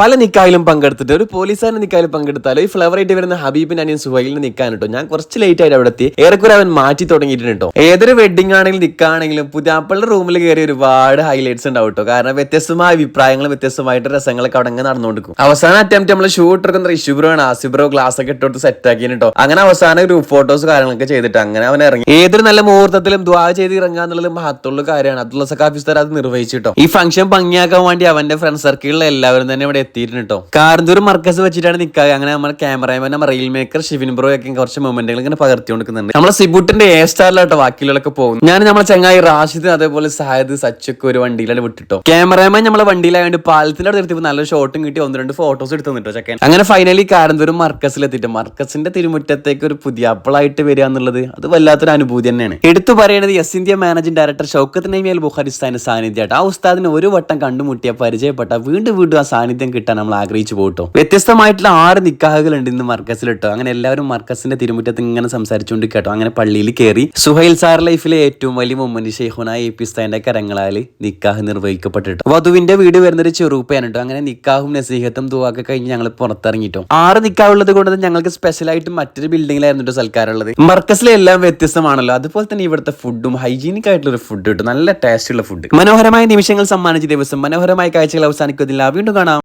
പല നിക്കായിലും പങ്കെടുത്തിട്ട് ഒരു പോലീസുകാരൻ നിക്കായിൽ പങ്കെടുത്താലോ ഈ ഫ്ലവർ ആയിട്ട് വരുന്ന ഹബീബിൻ അനിയൻ സുഹൈലിന് നിൽക്കാൻ കേട്ടോ. ഞാൻ കുറച്ച് ലേറ്റ് ആയിട്ട് അവിടെ എത്തി. ഏറെക്കുറെ അവൻ മാറ്റി തുടങ്ങിയിട്ടുണ്ട് കേട്ടോ. ഏതൊരു വെഡിങ് ആണെങ്കിലും നിക്കാണെങ്കിലും പുതിയാപ്പളുടെ റൂമിൽ കയറി ഒരുപാട് ഹൈലൈറ്റ്സ് ഉണ്ടാവും കേട്ടോ. കാരണം വ്യത്യസ്തമായ അഭിപ്രായങ്ങളും വ്യത്യസ്തമായിട്ട് രസങ്ങളൊക്കെ അവിടെ അങ്ങനെ നടന്നുകൊണ്ടിരിക്കും. അവസാന അറ്റംപ്റ്റ് നമ്മൾ ഷൂട്ട് എടുക്കുന്ന ഇഷ്യൂബ്രോ ആണ്. ആസിബ്രോ ഗ്ലാസ് ഒക്കെ ഇട്ടോട്ട് സെറ്റ് ആക്കി കേട്ടോ. അങ്ങനെ അവസാന ഗ്രൂപ്പ് ഫോട്ടോസ് കാര്യങ്ങളൊക്കെ ചെയ്തിട്ട് അങ്ങനെ അവൻ ഇറങ്ങി. ഏതൊരു നല്ല മുഹൂർത്തത്തിലും ദ്വാ ചെയ്ത് ഇറങ്ങുക എന്നുള്ളത് മഹത്തുള്ള കാര്യമാണ്. അബ്ദുള്ള സഖാഫി ഉസ്താദ് അത് നിർവഹിച്ചിട്ടോ ഈ ഫംഗ്ഷൻ ഭംഗിയാക്കാൻ വേണ്ടി അവന്റെ ഫ്രണ്ട് സർക്കിളിലെ എല്ലാവരും തന്നെ ഇവിടെ എത്തിയിട്ടുണ്ട് കേട്ടോ കാരന്തൂർ മർക്കസ് വെച്ചിട്ടാണ് നിൽക്കുക അങ്ങനെ നമ്മുടെ ക്യാമറമാൻ നമ്മുടെ റീൽ മേക്കർ ഷിവിൻ ബ്രോ ഒക്കെ കുറച്ച് മൊമെന്റുകൾ ഇങ്ങനെ പകർത്തി കൊടുക്കുന്നുണ്ട് നമ്മളെ സിബുട്ടിന്റെ എ സ്റ്റാറിലോട്ടോ ബാക്കിയുള്ളതൊക്കെ പോകുന്നു ഞാൻ നമ്മളെ ചങ്ങായി റാഷിദ് അതേപോലെ സായദ് സച്ചൊക്കെ ഒരു വണ്ടിയിലാണ് വിട്ടിട്ടോ. ക്യാമറമാൻ നമ്മളെ വണ്ടിയിലായതുകൊണ്ട് പാലത്തിന്റെ അടുത്ത് നിർത്തിയപ്പോൾ നല്ല ഷോട്ടും കിട്ടി. ഒന്ന് രണ്ട് ഫോട്ടോസ് എടുത്തു തന്നിട്ടോ ചെക്കൻ. അങ്ങനെ ഫൈനലി കാരന്തൂർ മർക്കസിൽ എത്തിയിട്ട്. മർക്കസിന്റെ തിരുമുറ്റത്തേക്ക് ഒരു പുതിയ അപ്പിളായിട്ട് വരിക എന്നുള്ളത് അത് വല്ലാത്തൊരു അനുഭൂതി തന്നെയാണ്. എടുത്തു പറയുന്നത് S India managing director Shoukath നൈമിയൽ ബുഖാരിസ്ഥാന്റെ സാന്നിധ്യമായിട്ട് ആ ഉസ്താദിനെ ഒരു വട്ടം കണ്ടുമുട്ടിയ പരിചയപ്പെട്ട വീണ്ടും വീണ്ടും ആ സാന്നിധ്യം കിട്ടാൻ നമ്മൾ ആഗ്രഹിച്ചു പോകട്ടോ വ്യത്യസ്തമായിട്ടുള്ള ആറ് നിക്കാഹുകൾ ഉണ്ട് ഇന്ന് മർക്കസിലിട്ടോ. അങ്ങനെ എല്ലാവരും മർക്കസിന്റെ തിരുമുറ്റത്ത് ഇങ്ങനെ സംസാരിച്ചുകൊണ്ട് കേട്ടോ. അങ്ങനെ പള്ളിയിൽ കയറി സുഹൈൽ സാർ ലൈഫിലെ ഏറ്റവും വലിയ മുമ്മനി ഷെയ്ഹുനായി എ പി സ്ഥാന്റെ കരങ്ങളാൽ നിക്കാഹ് നിർവഹിക്കപ്പെട്ടിട്ടു. വധുവിന്റെ വീട് വരുന്നൊരു ചെറുപ്പയാണ് കേട്ടോ. അങ്ങനെ നിക്കാഹും നസീഹത്തും ദുവാക്കെ കഴിഞ്ഞ് ഞങ്ങൾ പുറത്തിറങ്ങിട്ടോ. ആറ് നിക്കാഹുള്ളത് കൊണ്ട് ഞങ്ങൾക്ക് സ്പെഷ്യൽ ആയിട്ട് മറ്റൊരു ബിൽഡിംഗിലായിരുന്നു കേട്ടോ സൽക്കാരമുള്ളത് മർക്കസിലെ എല്ലാം വ്യത്യസ്തമാണല്ലോ. അതുപോലെ തന്നെ ഇവിടുത്തെ ഫുഡും ഹൈജീനിക് ആയിട്ടുള്ള ഒരു ഫുഡ് കിട്ടും. നല്ല ടേസ്റ്റ് ഉള്ള ഫുഡ് മനോഹരമായ നിമിഷങ്ങൾ സമ്മാനിച്ച ദിവസം. മനോഹരമായ കാഴ്ചകൾ അവസാനിക്കുന്നില്ല വീണ്ടും കാണാം.